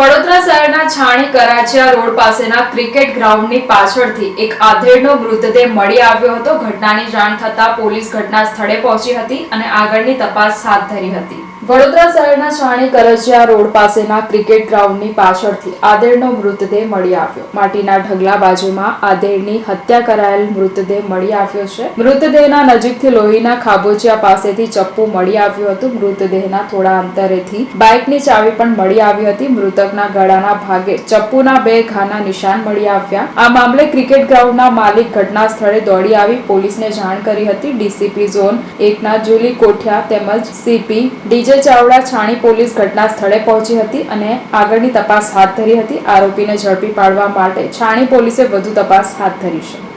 વડોદરા શહેરના છાણી કરાચિયા રોડ પાસેના ક્રિકેટ ગ્રાઉન્ડની પાછળથી એક આધેડનો મૃતદેહ મળી આવ્યો હતો. ઘટનાની જાણ થતાં પોલીસ ઘટના સ્થળે પહોંચી હતી અને આગળની તપાસ હાથ ધરી હતી. વડોદરા શહેરના છાણી કરજિયા રોડ પાસેના ક્રિકેટ ગ્રાઉન્ડની પાછળથી આધેડનો મૃતદેહ મળી આવ્યો. માટીના ઢગલા બાજુમાં આધેડની હત્યા કરાયેલ મૃતદેહ મળી આવ્યો છે. મૃતદેહના નજીકથી લોહીના ખાબોચિયા પાસેથી ચપ્પુ મળી આવ્યું હતું. મૃતદેહના થોડા અંતરેથી બાઇકની ચાવી પણ મળી આવી હતી. મૃતકના ગળાના ભાગે ચપ્પુના બે ઘાના નિશાન મળી આવ્યા. આ મામલે ક્રિકેટ ગ્રાઉન્ડના માલિક ઘટના સ્થળે દોડી આવી. પોલીસને જાણ કરી હતી ડીસીપી ઝોન એકના જુલી કોઠિયા તેમજ CP DJ Chavda Chhani police ઘટના સ્થળે પહોંચી હતી અને આગળની તપાસ હાથ ધરી હતી. આરોપીને ઝડપી પાડવા માટે છાણી પોલીસે વધુ તપાસ હાથ ધરી છે.